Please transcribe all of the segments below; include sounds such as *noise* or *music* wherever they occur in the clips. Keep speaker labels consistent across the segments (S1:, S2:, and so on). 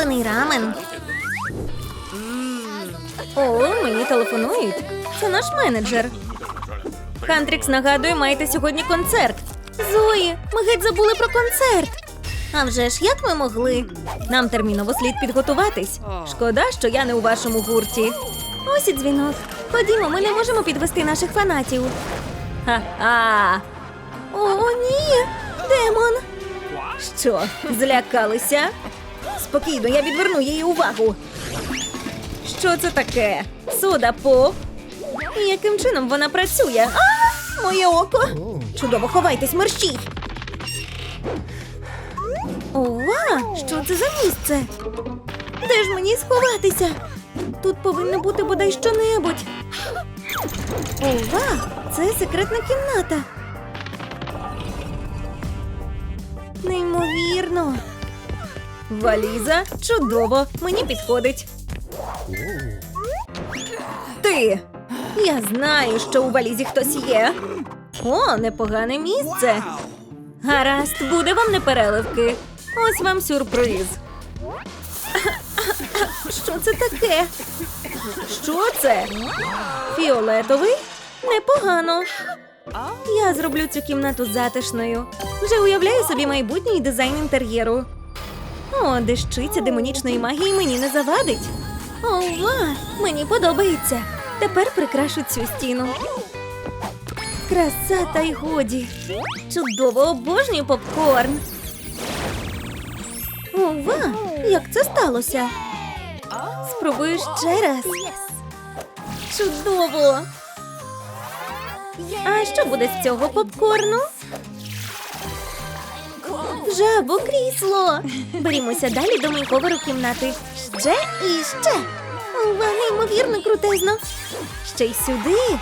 S1: улюблений рамен. О, мені телефонують. Це наш менеджер. Хантрікс нагадує, маєте сьогодні концерт. Зої, ми геть забули про концерт. А вже ж як ми могли? Нам терміново слід підготуватись. Шкода, що я не у вашому гурті. Ось і дзвінок. Ходімо, ми не можемо підвести наших фанатів. Ха-ха. О, ні! Демон! Що, злякалися? Спокійно, я відверну її увагу. Що це таке? Сода поп? І яким чином вона працює? А, моє око! Чудово, ховайтесь, мерщій! Ова! Що це за місце? Де ж мені сховатися? Тут повинно бути бодай щонебудь. Ова! Це секретна кімната. Неймовірно. Валіза чудово, мені підходить. Ти. Я знаю, що у валізі хтось є. О, непогане місце. Гаразд, буде вам непереливки. Ось вам сюрприз. Що це таке? Що це? Фіолетовий? Непогано. Я зроблю цю кімнату затишною. Вже уявляю собі майбутній дизайн інтер'єру. О, дещиця демонічної магії мені не завадить. Ова, мені подобається. Тепер прикрашу цю стіну. Краса та й годі. Чудово обожнюю попкорн. Ова, як це сталося? Спробую ще раз. Чудово. А що буде з цього попкорну? Жабо крісло. Берімося далі до мейковеру кімнати. Ще і ще. Ова, неймовірно крутезно. Ще й сюди.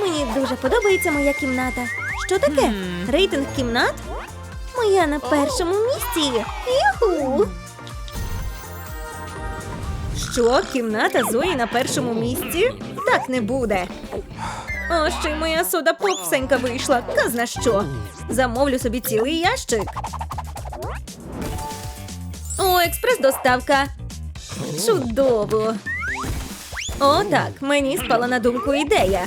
S1: Мені дуже подобається моя кімната. Що таке? Рейтинг кімнат? Моя на першому місці. Юху! Що, кімната Зої на першому місці? Так не буде. О, ще й моя сода попсенька вийшла. Казна що. Замовлю собі цілий ящик. Експрес-доставка. Чудово. О, так, мені спала на думку ідея.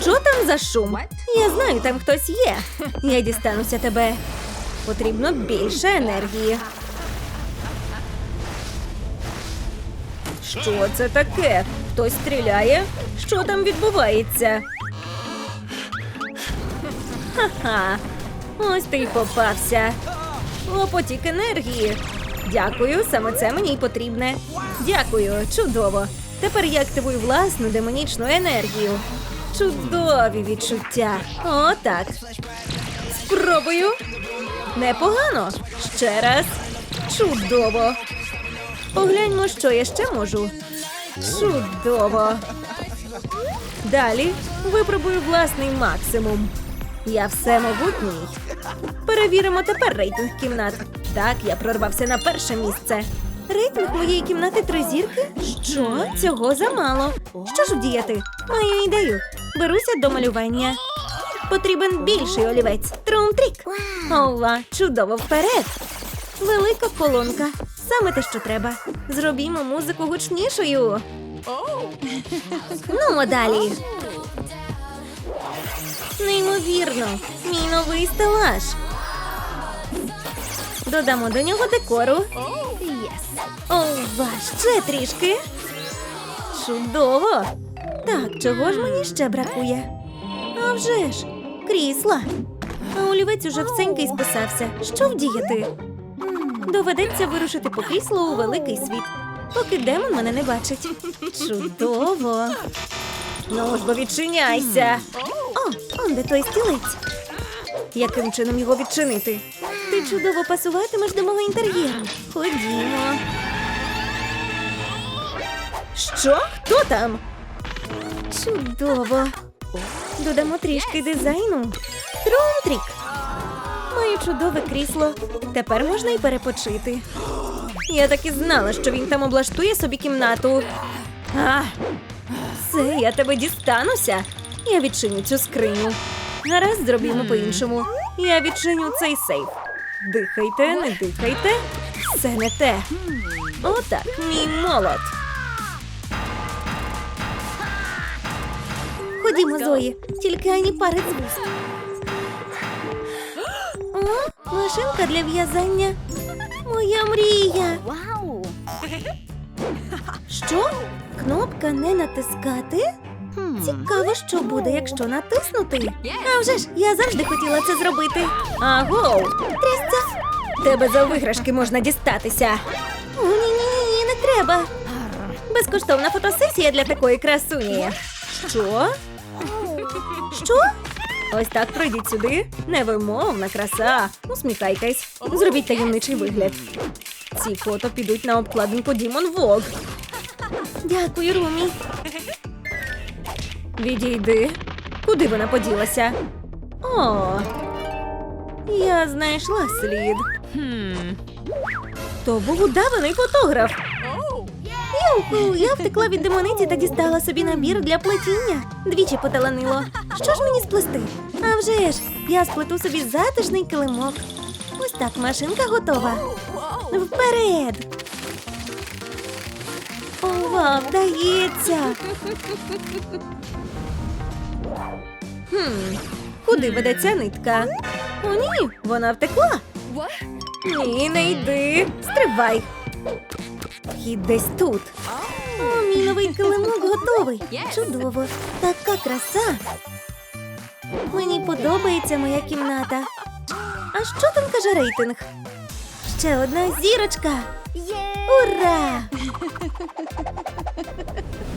S1: Що там за шум? Я знаю, там хтось є. Я дістануся тебе. Потрібно більше енергії. Що це таке? Хтось стріляє? Що там відбувається? Ха-ха. Ось ти й попався. О, потік енергії. Дякую, саме це мені й потрібне. Дякую, чудово. Тепер я активую власну демонічну енергію. Чудові відчуття. О, так. Спробую. Непогано. Ще раз. Чудово. Погляньмо, що я ще можу. Чудово. Далі випробую власний максимум. Я все могутній. Перевіримо тепер рейтинг кімнат. Так, я прорвався на перше місце. Рейтинг моєї кімнати три зірки? Що? Цього замало. Що ж вдіяти? Маю ідею. Беруся до малювання. Потрібен більший олівець. Трум-трік. Ова, чудово вперед. Велика колонка. Саме те, що треба. Зробімо музику гучнішою. Ну, а далі. Неймовірно, мій новий стелаж. Додамо до нього декору. Ова, ще трішки. Чудово. Так, чого ж мені ще бракує? А вже ж, крісла. А олівець уже всенький списався. Що вдіяти? Доведеться вирушити по крісло у великий світ, поки демон мене не бачить. Чудово. Ну ж бо відчиняйся. Он де той стілець. Яким чином його відчинити? Ти чудово пасуватимеш до мого інтер'єру. Ходімо. Що? Хто там? Чудово. Додамо трішки дизайну. Трумтрік. Чудове крісло. Тепер можна й перепочити. Я так і знала, що він там облаштує собі кімнату. А, все, я тебе дістануся. Я відчиню цю скриню. Гаразд зробімо по-іншому. Я відчиню цей сейф. Дихайте, не дихайте. Все не те. Отак, мій молот. Ходімо, Зої, тільки ані пари з вуст. О, машинка для в'язання. Моя мрія.
S2: Вау!
S1: Що? Кнопка не натискати? Цікаво, що буде, якщо натиснути. А вже ж, я завжди хотіла це зробити. Агоу! Трясця! Тебе за виграшки можна дістатися. О, ні, ні, ні, не треба. Безкоштовна фотосесія для такої красуні. Що? Що? Ось так пройдіть сюди. Невимовна краса. Усміхайтесь. Зробіть таємничий вигляд. Ці фото підуть на обкладинку Дімон Вог. Дякую, Румі. Відійди. Куди вона поділася? О, я знайшла слід. То був удаваний фотограф. Юху, я втекла від демониці та дістала собі набір для плетіння. Двічі поталанило. Що ж мені сплести? А вже ж, я сплету собі затишний килимок. Ось так машинка готова. Вперед! Ова, вдається. Хм, куди веде ця нитка? О, ні, вона втекла. Ні, не йди. Стривай. Вхід десь тут. О, мій новий килимок готовий. Чудово. Така краса. Мені подобається моя кімната. А що там каже рейтинг? Ще одна зірочка. Ура!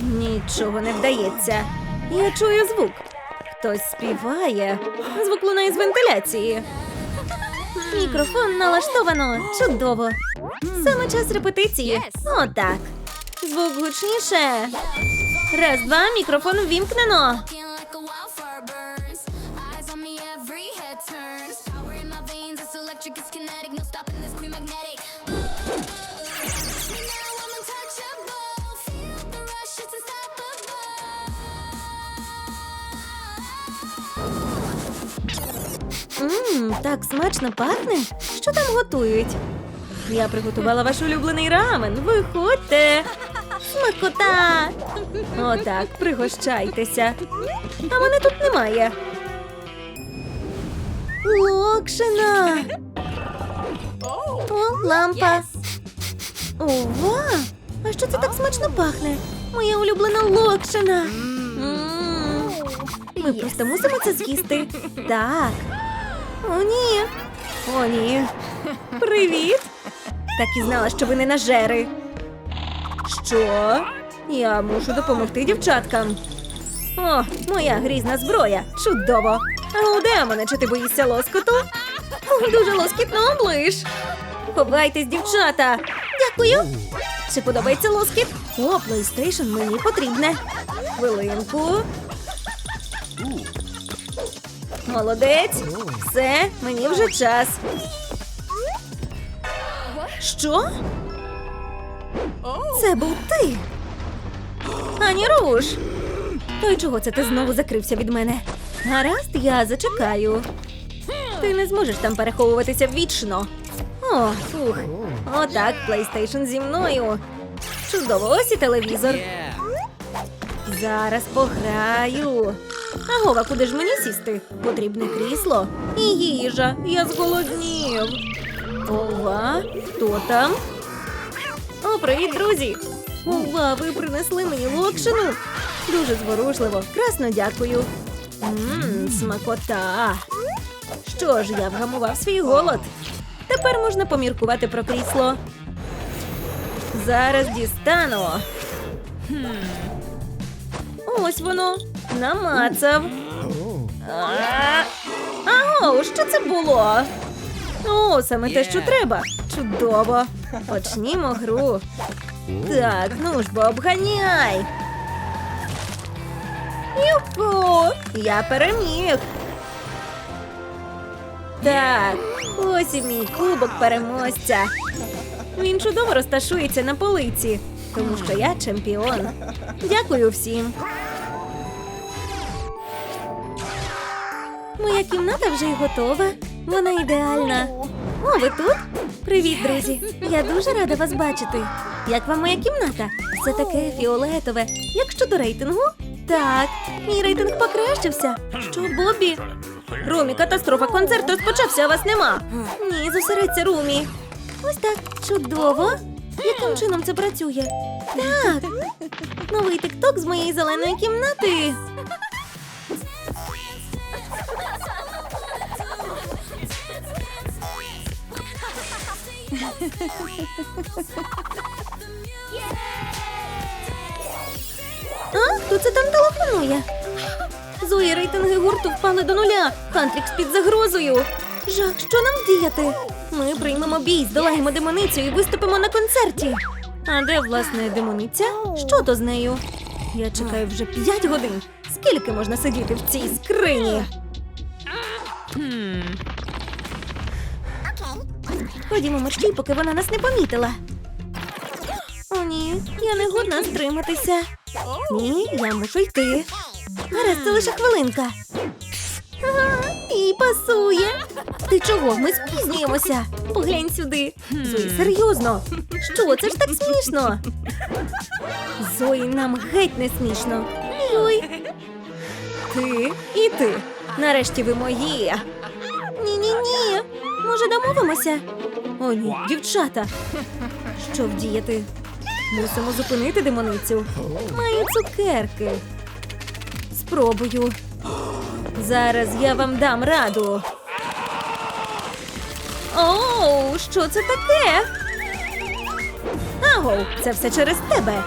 S1: Нічого не вдається. Я чую звук. Хтось співає. Звук лунає з вентиляції. Мікрофон налаштовано. Чудово. Саме час репетиції. Отак. Звук гучніше. Раз, два, мікрофон ввімкнено. Ммм, так смачно пахне. Що там готують? Я приготувала ваш улюблений рамен. Виходьте. Смакота. Отак, пригощайтеся. А мене тут немає. Локшина. О, лампа. Ова! А що це так смачно пахне? Моя улюблена локшина. Ми просто мусимо це з'їсти. Так. О, ні. О, ні. Привіт. Так і знала, що ви не нажери. Що? Я мушу допомогти дівчаткам. О, моя грізна зброя. Чудово. А у демоне, чи ти боїшся лоскоту? Дуже лоскітно облиш. Ховайтесь, дівчата. Дякую. Чи подобається лоскіт? О, PlayStation мені потрібне. Хвилинку. Молодець. Все, мені вже час. Що? Це був ти. Ані руш. То й чого це ти знову закрився від мене? Гаразд, я зачекаю. Ти не зможеш там переховуватися вічно. О, фух. Отак, PlayStation зі мною. Чудово, ось і телевізор. Зараз пограю. Агова, куди ж мені сісти? Потрібне крісло і їжа. Я зголоднів. Ова, хто там? О, привіт, друзі! Ова, ви принесли мені локшину. Дуже зворушливо. Красно дякую. Ммм, смакота. Що ж, я вгамував свій голод. Тепер можна поміркувати про крісло. Зараз дістану. Ось воно. Намацав. Аго, що це було? О, саме те, що треба. Чудово. Почнімо гру. Так, ну ж бо обганяй. Юху! Я переміг. Так, ось і мій кубок переможця. Він чудово розташується на полиці, тому що я чемпіон. Дякую всім. Моя кімната вже й готова. Вона ідеальна. О, ви тут? Привіт, друзі! Я дуже рада вас бачити. Як вам моя кімната? Все таке фіолетове. Як щодо рейтингу? Так, мій рейтинг покращився. Що, Бобі? Румі, катастрофа, концерт розпочався, а вас нема. Ні, зосередься, Румі. Ось так, чудово. Яким чином це працює? Так. Новий тикток з моєї зеленої кімнати. А? Хто це там телефонує? Зої, рейтинги гурту впали до нуля. Хантрікс під загрозою. Жах, що нам діяти? Ми приймемо бій, здолаємо демоницю і виступимо на концерті. А де, власне, демониця? Що то з нею? Я чекаю вже п'ять годин. Скільки можна сидіти в цій скрині? Ходімо мерщій, поки вона нас не помітила. О, ні, я не годна стриматися. Ні, я мушу йти. Гаразд, це лише хвилинка. Ага, і пасує. Ти чого? Ми спізнюємося. Поглянь сюди. Зої, серйозно. Що, це ж так смішно? Зої, нам геть не смішно. Ой. Ти і ти. Нарешті ви мої. Може, домовимося? О, ні, дівчата. Що вдіяти? Мусимо зупинити демоницю. Маю цукерки. Спробую. Зараз я вам дам раду. Оу, що це таке? Аго, це все через тебе.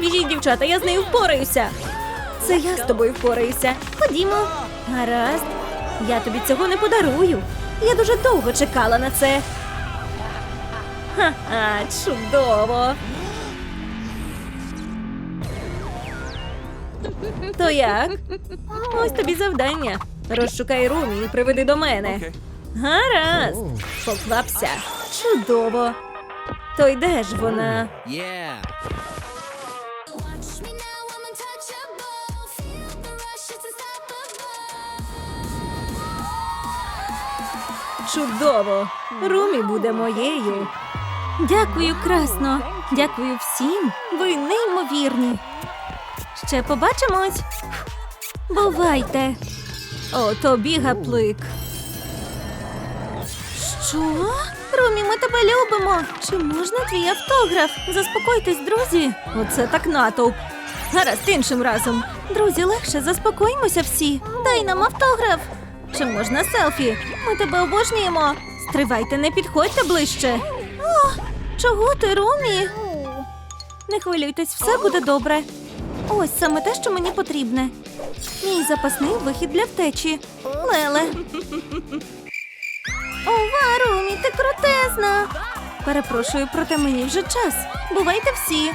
S1: Біжіть, дівчата, я з нею впораюся. Це я з тобою впораюся. Ходімо. Гаразд. Я тобі цього не подарую. Я дуже довго чекала на це. Ха-ха, чудово. То як? Ось тобі завдання. Розшукай Румі і приведи до мене. Гаразд. Поквапся. Чудово. То йде ж вона. Чудово. Румі буде моєю. Дякую, красно. Дякую всім. Ви неймовірні. Ще побачимось. Бувайте. О, тобі гаплик. Що? Румі, ми тебе любимо. Чи можна твій автограф? Заспокойтесь, друзі. Оце так натовп. Гаразд іншим разом. Друзі, легше заспокоїмося всі. Дай нам автограф. Чи можна селфі? Ми тебе обожнюємо. Стривайте, не підходьте ближче. О, чого ти, Румі? Не хвилюйтесь, все буде добре. Ось саме те, що мені потрібне. Мій запасний вихід для втечі. Леле. Ова, Румі, ти крутезна. Перепрошую, проте мені вже час. Бувайте всі.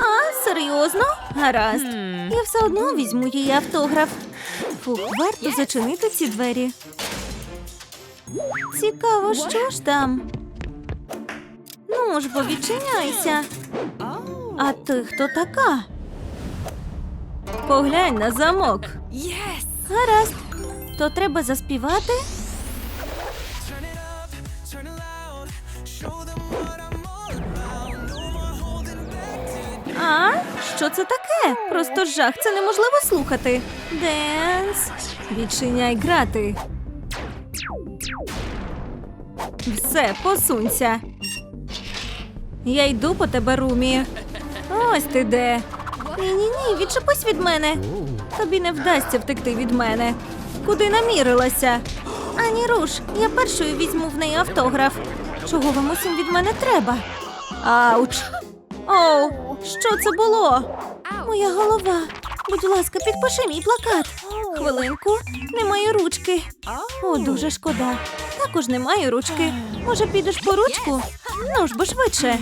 S1: А, серйозно? Гаразд. Я все одно візьму її автограф. Фух, варто зачинити ці двері. Цікаво, що ж там? Ну ж, бо відчиняйся. А ти хто така? Поглянь на замок. Гаразд. То треба заспівати. А? Що це таке? Просто жах, це неможливо слухати. Денс. Відчиняй грати. Все, посунься. Я йду по тебе, Румі. Ось ти де. Ні, ні, ні, відчепись від мене. Тобі не вдасться втекти від мене. Куди намірилася? Ані руш, я першою візьму в неї автограф. Чого вам усім від мене треба? Ауч! Оу, що це було? Моя голова. Будь ласка, підпиши мій плакат. Хвилинку, немає ручки. О, дуже шкода. Також немає ручки. Може, підеш по ручку? Ну ж бо швидше.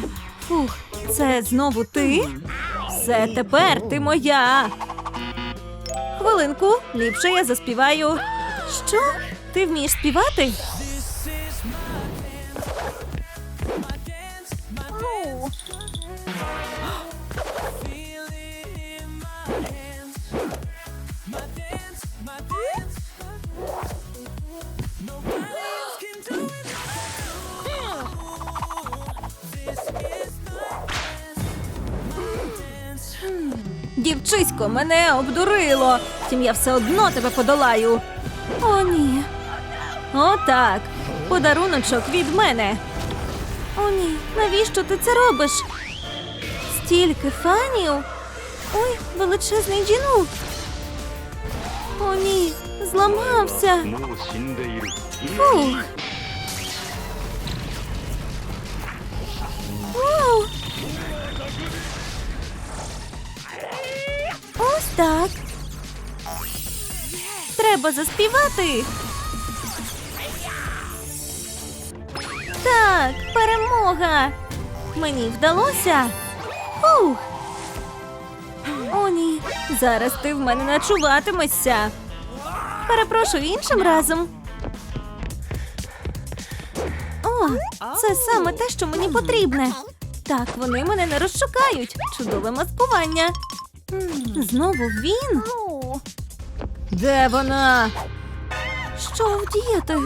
S1: Фух, це знову ти? Все тепер ти моя. Хвилинку, ліпше я заспіваю. Що? Ти вмієш співати? мене обдурило. Втім, я все одно тебе подолаю. О, ні. Отак. Подаруночок від мене. О, ні. Навіщо ти це робиш? Стільки фанів. Ой, величезний джінук. О, ні. Зламався. Фух. Так. Треба заспівати. Так, перемога. Мені вдалося. Фух. О, ні. Зараз ти в мене начуватимешся. Перепрошую іншим разом. О, це саме те, що мені потрібне. Так, вони мене не розшукають. Чудове маскування. Знову він. Де вона? Що вдіяти?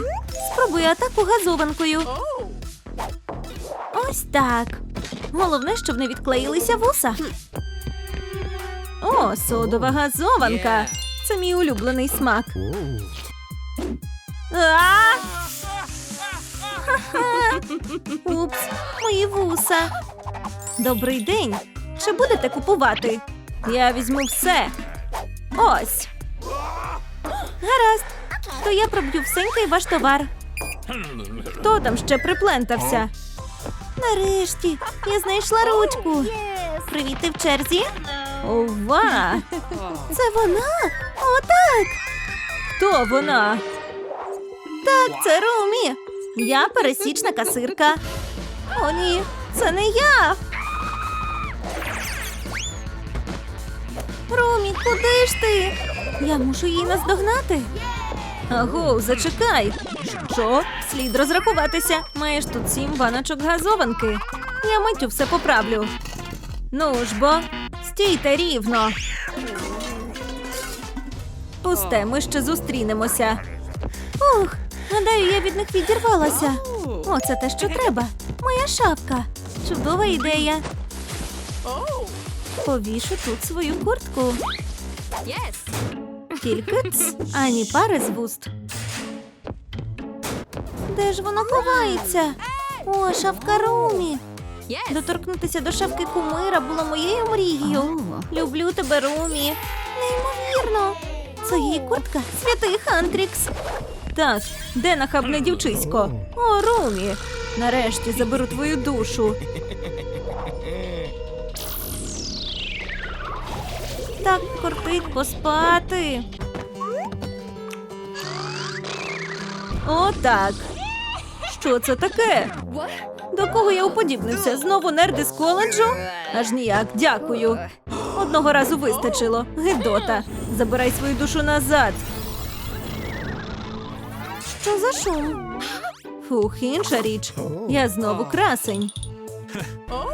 S1: Спробуй атаку газованкою. Ось так. Головне, щоб не відклеїлися вуса. О, содова газованка. Це мій улюблений смак. А! Упс, мої вуса. Добрий день. Чи будете купувати? Я візьму все. Ось. Гаразд. То я проб'ю всенький ваш товар. Хто там ще приплентався? Нарешті, я знайшла ручку. Привіт, ти в черзі? Ова! *laughs* Це вона? Отак! Хто вона? Так, це Румі. Я пересічна касирка. О, ні, це не я. Куди ж ти? Я мушу її наздогнати. Аго, зачекай. Що? Слід розрахуватися. Маєш тут сім баночок газованки. Я миттю все поправлю. Ну ж бо, стійте рівно. Пусте, ми ще зустрінемося. Ух, гадаю, я від них відірвалася. О, це те, що треба. Моя шапка. Чудова ідея. Повішу тут свою куртку. Тільки ц, ані пари з вуст. Де ж воно ховається? О, шавка Румі. Доторкнутися до шавки кумира було моєю мрією. Люблю тебе, Румі. Неймовірно. Це її куртка святий Хантрікс. Так, де нахабне дівчисько? О, Румі. Нарешті заберу твою душу. Так кортить поспати. Отак. Що це таке? До кого я уподібнився? Знову нерди з коледжу? Аж ніяк, дякую. Одного разу вистачило. Гедота. Забирай свою душу назад. Що за шум? Фух, інша річ. Я знову красень.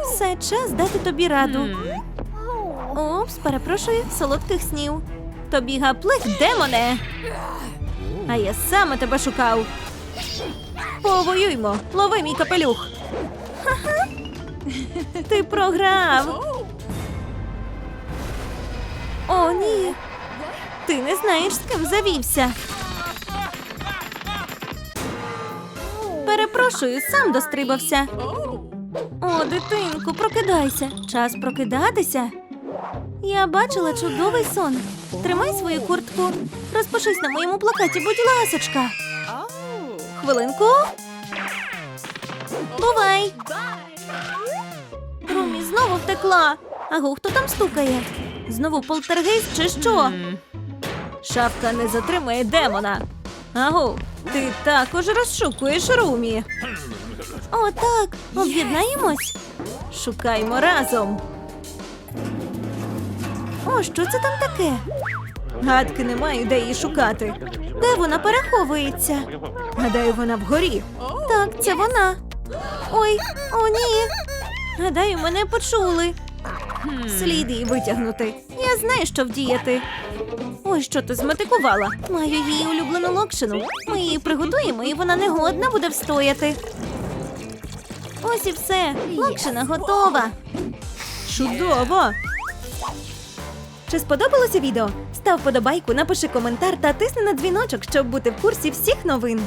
S1: Все час дати тобі раду. Опс, перепрошую, солодких снів. Тобі гаплик, демоне. А я саме тебе шукав. Повоюймо, лови мій капелюх. Ти програв. О, ні. Ти не знаєш, з ким завівся. Перепрошую, сам дострибався. О, дитинку, прокидайся. Час прокидатися. Я бачила чудовий сон. Тримай свою куртку. Розпишись на моєму плакаті, будь ласочка. Хвилинку. Бувай. Румі знову втекла. Аго, хто там стукає? Знову полтергейст чи що? Шапка не затримає демона. Агу, ти також розшукуєш Румі. О, так, об'єднаємось. Шукаймо разом. О, що це там таке? Гадки не маю, де її шукати. Де вона переховується? Гадаю, вона вгорі. Так, це вона. Ой, о, ні. Гадаю, мене почули. Слід її витягнути. Я знаю, що вдіяти. Ой, що ти зметикувала? Маю її улюблену локшину. Ми її приготуємо, і вона не годна буде встояти. Ось і все. Локшина готова. Чудово. Чи сподобалося відео? Став подобайку, напиши коментар та тисни на дзвіночок, щоб бути в курсі всіх новин.